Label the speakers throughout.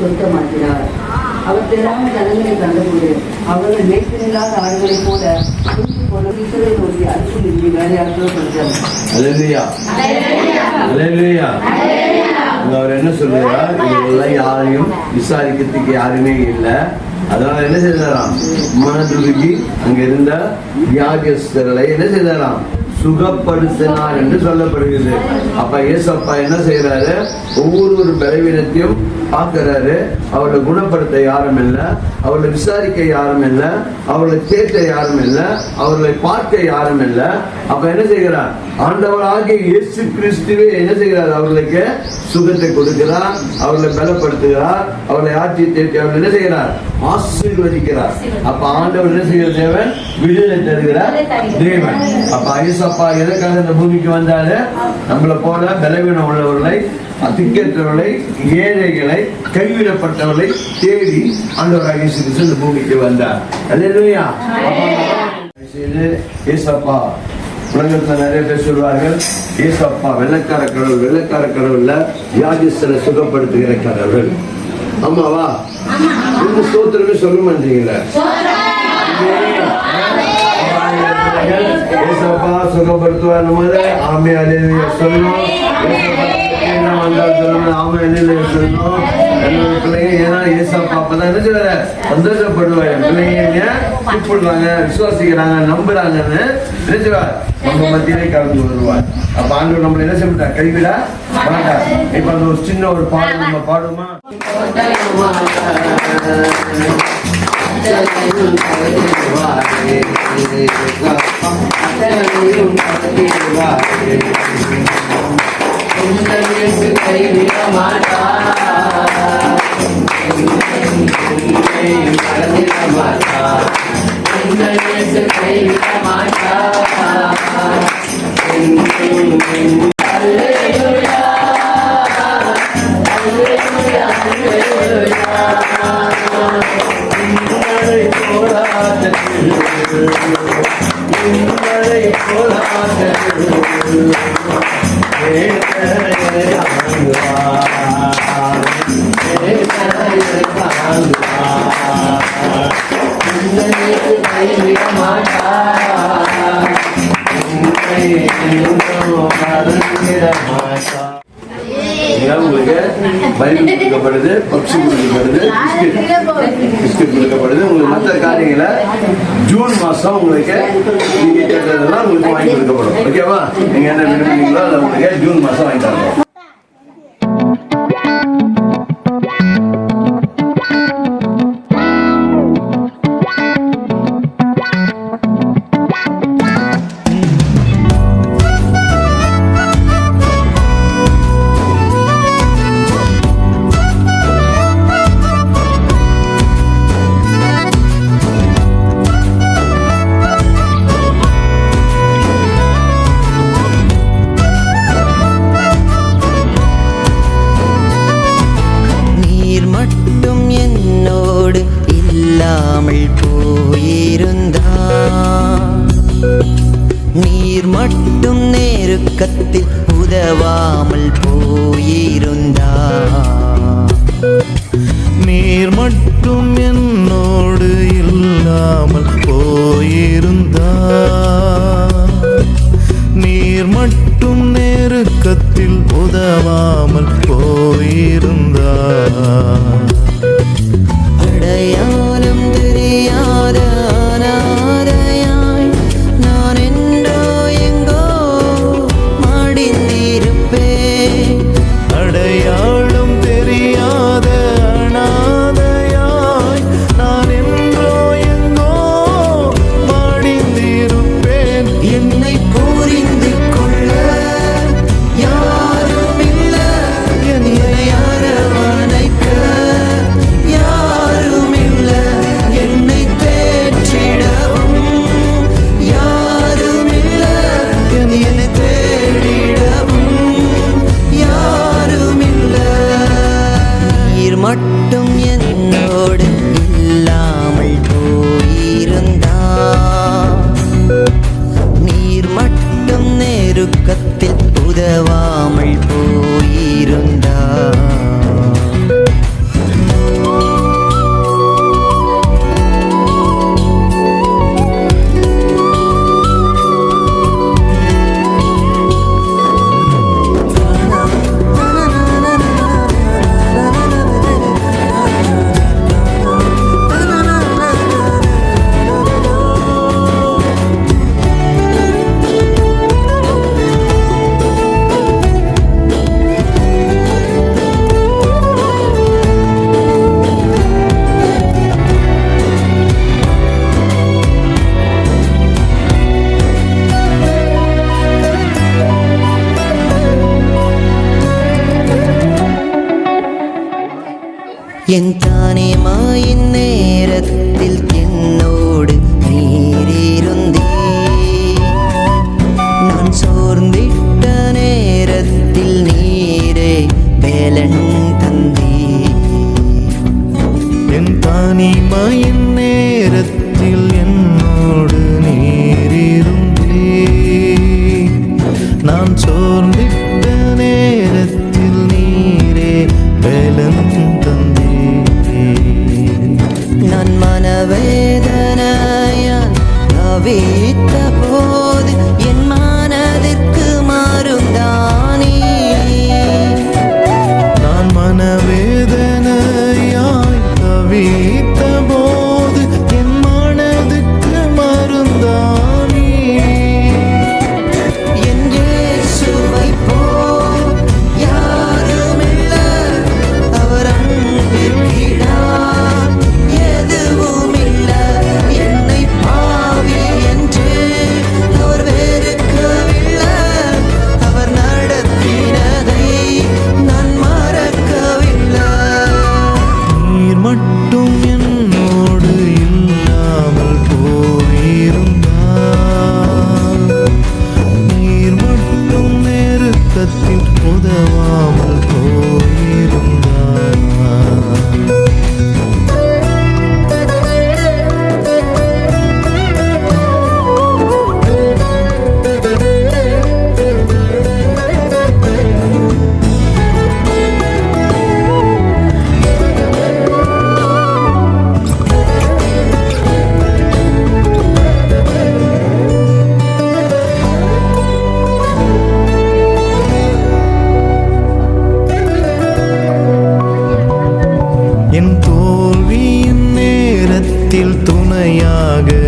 Speaker 1: யாக்கோவை சொந்தமாக்கினார் அவர் பெறாம ஜனங்களை கண்டபோது அவர்கள் மேய்ப்பில்லாத ஆடுகளைப் போல புரிந்து போல இஸ்ரவேல் நோக்கி இன்றி வேலையாட்கள்
Speaker 2: அவர் என்ன சொல்றார் இவங்கெல்லாம் யாரையும் விசாரிக்கிறதுக்கு யாருமே இல்லை. அதனால என்ன செய்தாராம்? மனதுருகி அங்க இருந்த வியாதியஸ்தர்களை என்ன செய்தாராம்? சுகப்படுத்தினார் என்று சொல்லப்படுகிறது. அப்ப ஏசப்பா என்ன செய்யறாரு ஒவ்வொரு ஒரு பலவீனத்தையும் பார்க்கிறாரு. அவளை குணப்படுத்த யாரும் இல்லை. அவளை விசாரிக்க யாரும் இல்லை. அவளை கேட்க யாரும் இல்லை. அவர்களை பார்க்க யாரும் இல்லை. அப்ப என்ன செய்கிறார்? ஆண்டவராகிய இயேசு கிறிஸ்துவே என்ன செய்கிறார்? அவர்களுக்கு சுகத்தை கொடுக்கிறார். அவர்களை பலப்படுத்துகிறார். அவர்களை ஆட்சி தேர்ச்சி அவர் என்ன செய்கிறார்? ஆசீர்வதிக்கிறார். அப்ப ஆண்டவர் என்ன செய்கிற தேவன்? விடுதலை தருகிறார். தேவன். அப்ப ஐசப்பா எதற்காக இந்த பூமிக்கு வந்தாரு? நம்மளை போல பலவீனம் உள்ளவர்களை திக்கற்றவர்களை ஏழைகளை கைவிடப்பட்டவர்களை தேடி ஆண்டவராக இயேசு கிறிஸ்து இந்த பூமிக்கு வந்தார். அல்லேலூயா செய்து ஏசப்பா உலகத்துல நிறைய பேர் சொல்வார்கள் ஏசப்பா வெள்ளக்கார கடவுள் வெள்ளக்கார கடவுள்ல வியாதிஸ்தரை சுகப்படுத்துகிற கடவுள். ஆமாவா இந்த ஸ்தோத்திரமே சொல்ல மாட்டீங்களா ஏசப்பா சுகப்படுத்துவார் ஆமே அலையில சொல்லணும் என்ன வந்தால் சொல்லணும் ஆமே அலையில சொல்லணும் என்னோட பிள்ளைங்க ஏன்னா ஏசப்பா அப்பதான் என்ன சொல்ற சந்தோஷப்படுவார் என் பிள்ளைங்க கூப்பிடுறாங்க விசுவாசிக்கிறாங்க நம்புறாங்கன்னு என்ன செய்வார் நம்ம மத்தியிலே கலந்து வருவார் அப்ப ஆண்டு நம்மள என்ன செய்ய மாட்டார் கைவிட மாட்டார் இப்ப அந்த ஒரு சின்ன ஒரு பாடல் நம்ம பாடுமா அத்தனையும் கருதிவாரே அத்தனையும் கருதிவாரே எந்த இயேசு கைவிட மாட்டார் மறந்திட மாட்டார் எந்த இயேசு கைவிட மாட்டார் Hallelujah, hallelujah, hallelujah. இதெல்லாம் உங்களுக்கு பைபிள் கொடுக்கப்படுது பப்சி கொடுக்கப்படுது பிஸ்கட் கொடுக்கப்படுது உங்களுக்கு மற்ற காரியங்களை ஜூன் மாசம் உங்களுக்கு நீங்க கேட்டதெல்லாம் உங்களுக்கு வாங்கி கொடுக்கப்படும். ஓகேவா நீங்க என்ன விரும்புறீங்களோ அதை உங்களுக்கு ஜூன் மாசம் வாங்கி தரணும்.
Speaker 3: என் தானேமாயின் நேரத்தில் என்னோடு நீரிருந்தே நான் சோர்ந்திட்டு வைத்த போது என்
Speaker 4: இதயத்தில் துணையாக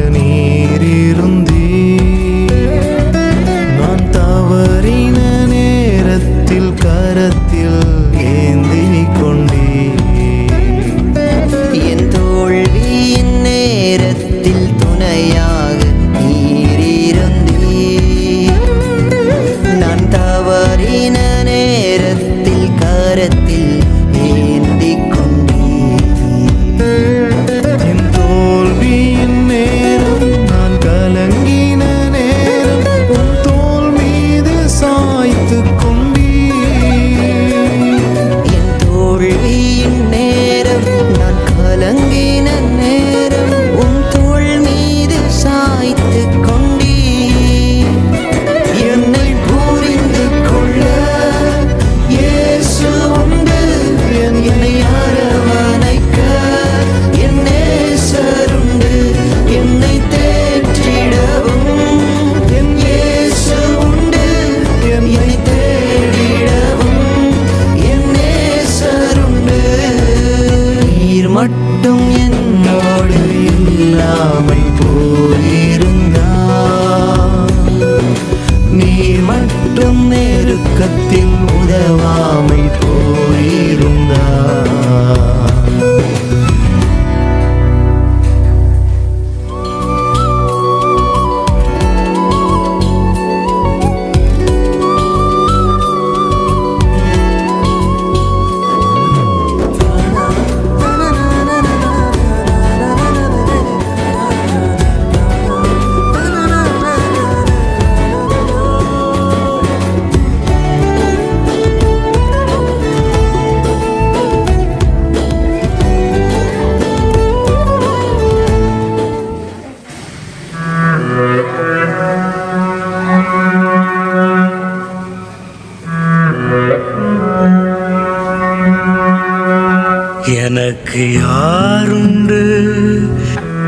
Speaker 4: எனக்கு யாருண்டு?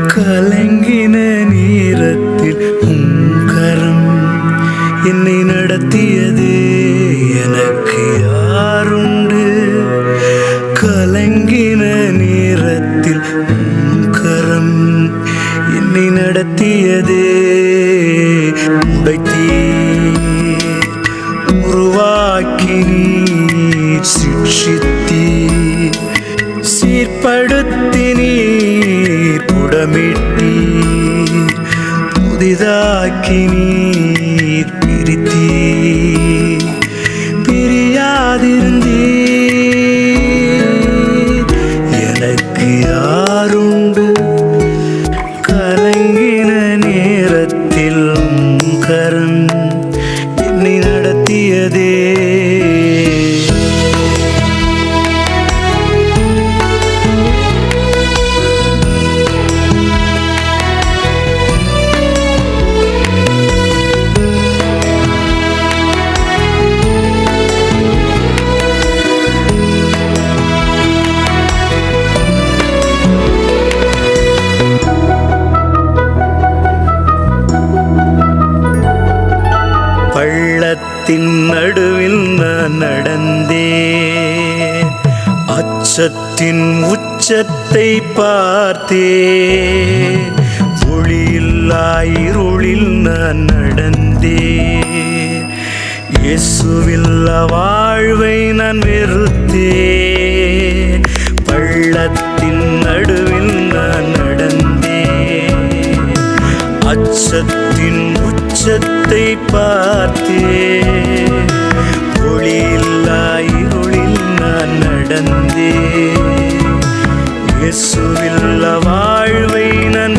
Speaker 4: கலங்கின நேரத்தில் உங்கரம் என்னை நடத்தியது. எனக்கு யாருண்டு? கலங்கின நேரத்தில் உங்கரம் என்னை நடத்தியது. உடைத்த மீட்டி புதிதாக்கி நீர் பிரித்தி. பிரியாதிருந்தீர். எனக்கு ஆ மரத்தின் உச்சத்தை பார்த்தே ஒளியில்லா இருளில் நான் நடந்தே இயேசுவில்ல வாழ்வை நான் வெறுத்தே பள்ளத்தின் நடுவில் நான் நடந்தே அச்சத்தின் உச்சத்தை பார்த்தே ஒளியில் நடந்தே இயேசுவில் வாழ்வை நான்